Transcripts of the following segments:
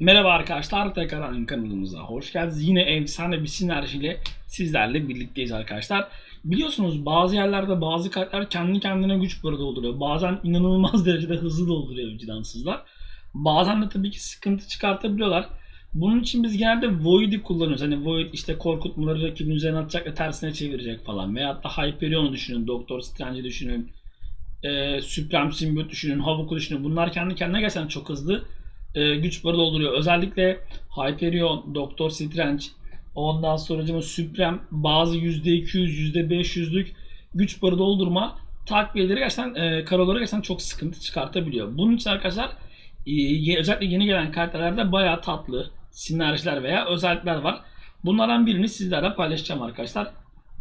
Merhaba arkadaşlar tekrardan kanalımıza hoş geldiniz. Yine efsane bir sinerjiyle sizlerle birlikteyiz arkadaşlar. Biliyorsunuz bazı yerlerde bazı kartlar kendi kendine güç barı dolduruyor. Bazen inanılmaz derecede hızlı dolduruyor vicdansızlar. Bazen de tabii ki sıkıntı çıkartabiliyorlar. Bunun için biz genelde Void'i kullanıyoruz. Hani Void işte korkutmaları rakibin üzerine atacak ve tersine çevirecek falan. Veyahut da Hyperion'u düşünün, Doktor Strange'i düşünün, e, Supreme Symbiote düşünün, Havok'u düşünün. Bunlar kendi kendine gerçekten çok hızlı e, güç barı dolduruyor. Özellikle Hyperion, Doktor Strange, ondan sonra Supreme bazı %200, %500'lük güç barı doldurma takviyeleri gerçekten e, karoları gerçekten çok sıkıntı çıkartabiliyor. Bunun için arkadaşlar e, özellikle yeni gelen karakterlerde bayağı tatlı sinerjiler veya özellikler var. Bunlardan birini sizlerle paylaşacağım arkadaşlar.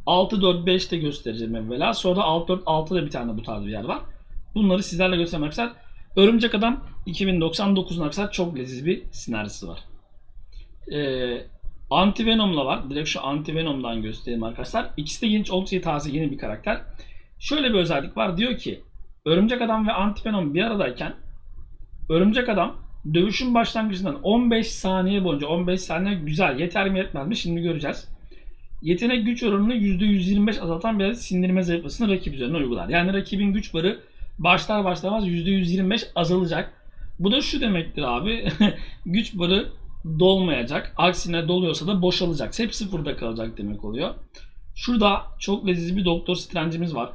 6-4-5'te göstereceğim evvela. Sonra da 6-4-6'da bir tane bu tarz bir yer var. Bunları sizlerle göstereyim arkadaşlar. Örümcek Adam 2099'un arkadaşlar çok leziz bir sinerjisi var. Ee, Antivenom'la var. Direkt şu Antivenom'dan göstereyim arkadaşlar. İkisi de yeni, oldukça taze yeni bir karakter. Şöyle bir özellik var. Diyor ki Örümcek Adam ve Antivenom bir aradayken Örümcek Adam dövüşün başlangıcından 15 saniye boyunca 15 saniye güzel yeter mi yetmez mi şimdi göreceğiz. Yetenek güç oranını %125 azaltan bir sindirme zayıflasını rakip üzerine uygular. Yani rakibin güç barı başlar başlamaz %125 azalacak. Bu da şu demektir abi. güç barı dolmayacak. Aksine doluyorsa da boşalacak. Hep sıfırda kalacak demek oluyor. Şurada çok leziz bir Doktor Strange'imiz var.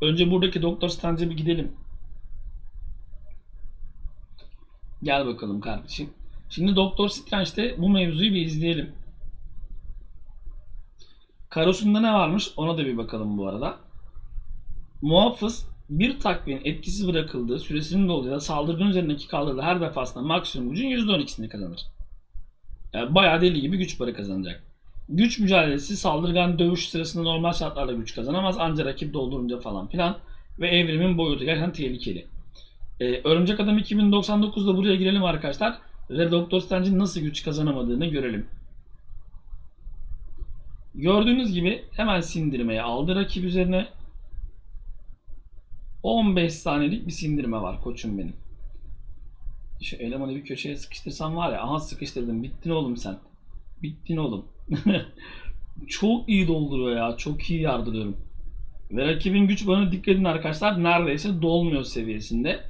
Önce buradaki Doktor Strange'e bir gidelim. Gel bakalım kardeşim. Şimdi Doktor Strange'de bu mevzuyu bir izleyelim. Karosunda ne varmış ona da bir bakalım bu arada. Muhafız bir takviyenin etkisiz bırakıldığı süresinin dolduğu ya da üzerindeki kaldırdığı her defasında maksimum gücün %12'sini kazanır. Yani bayağı deli gibi güç barı kazanacak. Güç mücadelesi saldırgan dövüş sırasında normal şartlarda güç kazanamaz ancak rakip doldurunca falan filan ve evrimin boyutu gerçekten tehlikeli. Ee, Örümcek Adam 2099'da buraya girelim arkadaşlar ve Doktor Strange'in nasıl güç kazanamadığını görelim. Gördüğünüz gibi hemen sindirmeye aldı rakip üzerine 15 saniyelik bir sindirme var koçum benim. Şu elemanı bir köşeye sıkıştırsam var ya aha sıkıştırdım bittin oğlum sen. Bittin oğlum. çok iyi dolduruyor ya çok iyi yardırıyorum. Ve rakibin güç barına dikkat edin arkadaşlar neredeyse dolmuyor seviyesinde.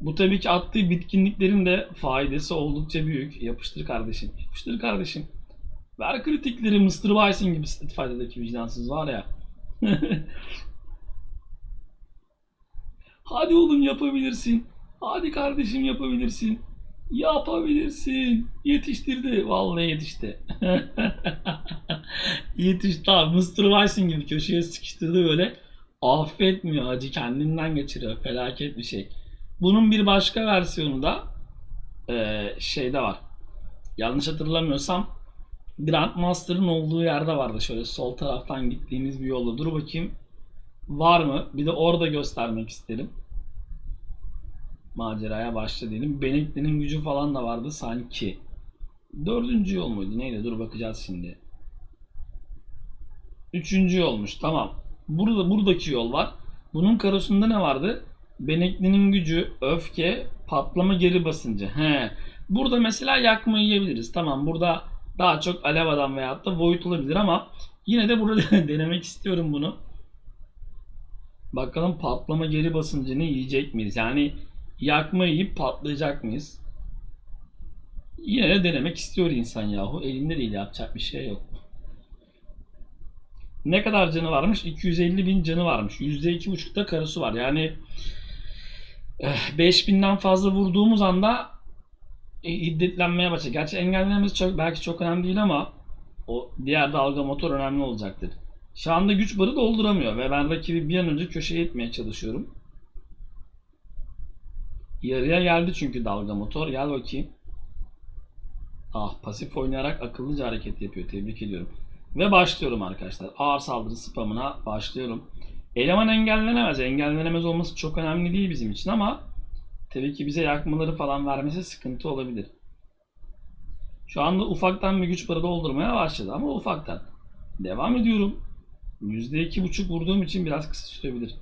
Bu tabii ki attığı bitkinliklerin de faydası oldukça büyük. Yapıştır kardeşim. Yapıştır kardeşim. Ver kritikleri Mr. Bison gibi Street Fighter'daki vicdansız var ya. Hadi oğlum yapabilirsin. Hadi kardeşim yapabilirsin. Yapabilirsin. Yetiştirdi. Vallahi yetişti. yetişti abi. Mr. Bison gibi köşeye sıkıştırdı böyle. Affetmiyor acı kendinden geçiriyor. Felaket bir şey. Bunun bir başka versiyonu da eee, şeyde var. Yanlış hatırlamıyorsam Grandmaster'ın olduğu yerde vardı. Şöyle sol taraftan gittiğimiz bir yolda. Dur bakayım. Var mı? Bir de orada göstermek isterim. Maceraya başla diyelim. Benekli'nin gücü falan da vardı sanki. Dördüncü yol muydu? Neydi? Dur bakacağız şimdi. Üçüncü yolmuş. Tamam. Burada buradaki yol var. Bunun karosunda ne vardı? Benekli'nin gücü, öfke, patlama geri basıncı. He. Burada mesela yakma yiyebiliriz. Tamam burada daha çok alev adam veyahut da void olabilir ama yine de burada denemek istiyorum bunu. Bakalım patlama geri basıncını yiyecek miyiz? Yani yakma yiyip patlayacak mıyız? Yine de denemek istiyor insan yahu. Elinde değil yapacak bir şey yok. Ne kadar canı varmış? 250 bin canı varmış. %2.5'da karısı var. Yani eh, 5000'den fazla vurduğumuz anda e, hiddetlenmeye başlayacak. Gerçi engellememiz çok belki çok önemli değil ama o diğer dalga motor önemli olacaktır. Şu anda güç barı dolduramıyor ve ben rakibi bir an önce köşeye itmeye çalışıyorum. Yarıya geldi çünkü dalga motor. Gel bakayım. Ah pasif oynayarak akıllıca hareket yapıyor. Tebrik ediyorum. Ve başlıyorum arkadaşlar. Ağır saldırı spamına başlıyorum. Eleman engellenemez. Engellenemez olması çok önemli değil bizim için ama tabii ki bize yakmaları falan vermesi sıkıntı olabilir. Şu anda ufaktan bir güç barı doldurmaya başladı ama ufaktan. Devam ediyorum. %2.5 vurduğum için biraz kısa sürebilir.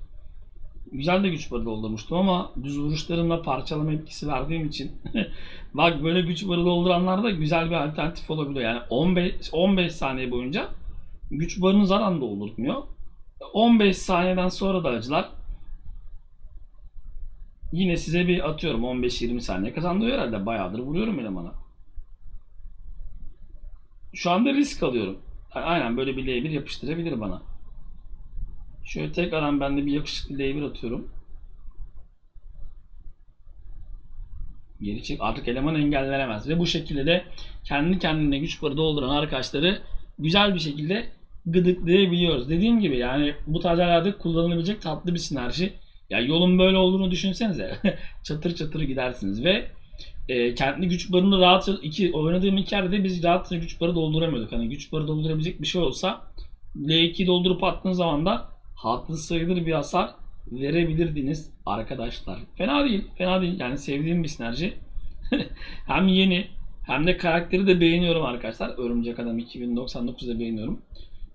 Güzel de güç barı doldurmuştum ama düz vuruşlarımla parçalama etkisi verdiğim için bak böyle güç barı dolduranlar da güzel bir alternatif olabiliyor. Yani 15 15 saniye boyunca güç barını zaten doldurtmuyor. 15 saniyeden sonra da acılar yine size bir atıyorum 15-20 saniye kazandırıyor herhalde. Bayağıdır vuruyorum elemana. Şu anda risk alıyorum. Aynen böyle bir L1 yapıştırabilir bana. Şöyle tekrardan ben de bir yakışıklı L1 atıyorum. Geri çek. Artık eleman engellenemez. Ve bu şekilde de kendi kendine güç barı dolduran arkadaşları güzel bir şekilde gıdıklayabiliyoruz. Dediğim gibi yani bu tarz yerlerde kullanılabilecek tatlı bir sinerji. Ya yolun böyle olduğunu düşünsenize. çatır çatır gidersiniz ve e, kendi güç barını rahat iki oynadığım iki yerde biz rahatça güç barı dolduramıyorduk. Hani güç barı doldurabilecek bir şey olsa L2 doldurup attığın zaman da hatlı sayılır bir hasar verebilirdiniz arkadaşlar. Fena değil, fena değil. Yani sevdiğim bir sinerji. hem yeni hem de karakteri de beğeniyorum arkadaşlar. Örümcek Adam 2099'da beğeniyorum.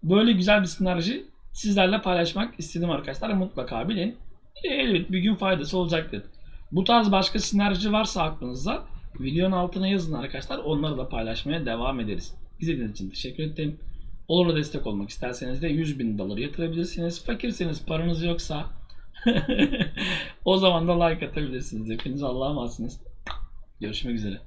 Böyle güzel bir sinerji sizlerle paylaşmak istedim arkadaşlar. Mutlaka bilin. Elbet bir gün faydası olacaktır. Bu tarz başka sinerji varsa aklınızda videonun altına yazın arkadaşlar. Onları da paylaşmaya devam ederiz. İzlediğiniz için teşekkür ederim. Olur da destek olmak isterseniz de 100 bin doları yatırabilirsiniz. Fakirseniz paranız yoksa o zaman da like atabilirsiniz. Hepiniz Allah'a emanetsiniz. Görüşmek üzere.